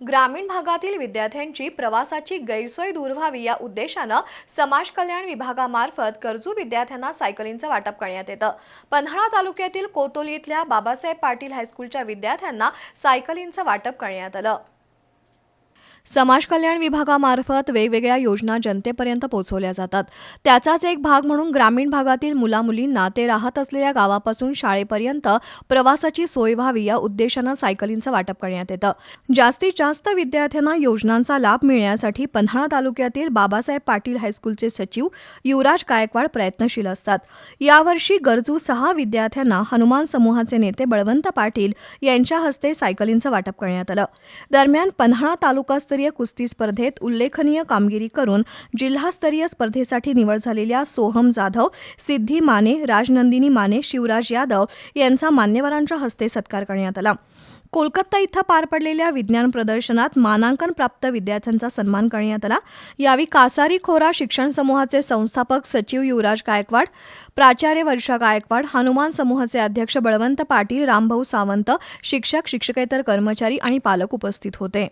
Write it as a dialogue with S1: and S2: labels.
S1: ग्रामीण भागातील विद्यार्थ्यांची प्रवासाची गैरसोय दूर व्हावी या उद्देशानं समाज कल्याण विभागामार्फत गरजू विद्यार्थ्यांना सायकलींचं वाटप करण्यात येतं. पन्हाळा तालुक्यातील कोतोली इथल्या बाबासाहेब पाटील हायस्कूलच्या विद्यार्थ्यांना सायकलींचं वाटप करण्यात आलं. समाज कल्याण विभागामार्फत वेगवेगळ्या योजना जनतेपर्यंत पोहोचवल्या जातात. त्याचाच एक भाग म्हणून ग्रामीण भागातील मुलामुलींना ते राहत असलेल्या गावापासून शाळेपर्यंत प्रवासाची सोय व्हावी या उद्देशानं सायकलींचं वाटप करण्यात येतं. जास्तीत जास्त विद्यार्थ्यांना योजनांचा लाभ मिळण्यासाठी पन्हाळा तालुक्यातील बाबासाहेब पाटील हायस्कूलचे सचिव युवराज गायकवाड प्रयत्नशील असतात. यावर्षी गरजू सहा विद्यार्थ्यांना हनुमान समूहाचे नेते बळवंत पाटील यांच्या हस्ते सायकलींचं वाटप करण्यात आलं. दरम्यान पन्हाळा तालुकास्तरीय कुस्ती स्पर्धेत उल्लेखनीय कामगिरी करून जिल्हास्तरीय स्पर्धेसाठी निवड झालेल्या सोहम जाधव सिद्धी माने राजनंदिनी माने शिवराज यादव यांचा मान्यवरांच्या हस्ते सत्कार करण्यात आला. कोलकाता इथं पार पडलेल्या विज्ञान प्रदर्शनात मानांकन प्राप्त विद्यार्थ्यांचा सन्मान करण्यात आला. यावेळी कासारी खोरा शिक्षण समूहाचे संस्थापक सचिव युवराज गायकवाड प्राचार्य वर्षा गायकवाड हनुमान समूहाचे अध्यक्ष बळवंत पाटील रामभाऊ सावंत शिक्षक शिक्षकेतर कर्मचारी आणि पालक उपस्थित होते.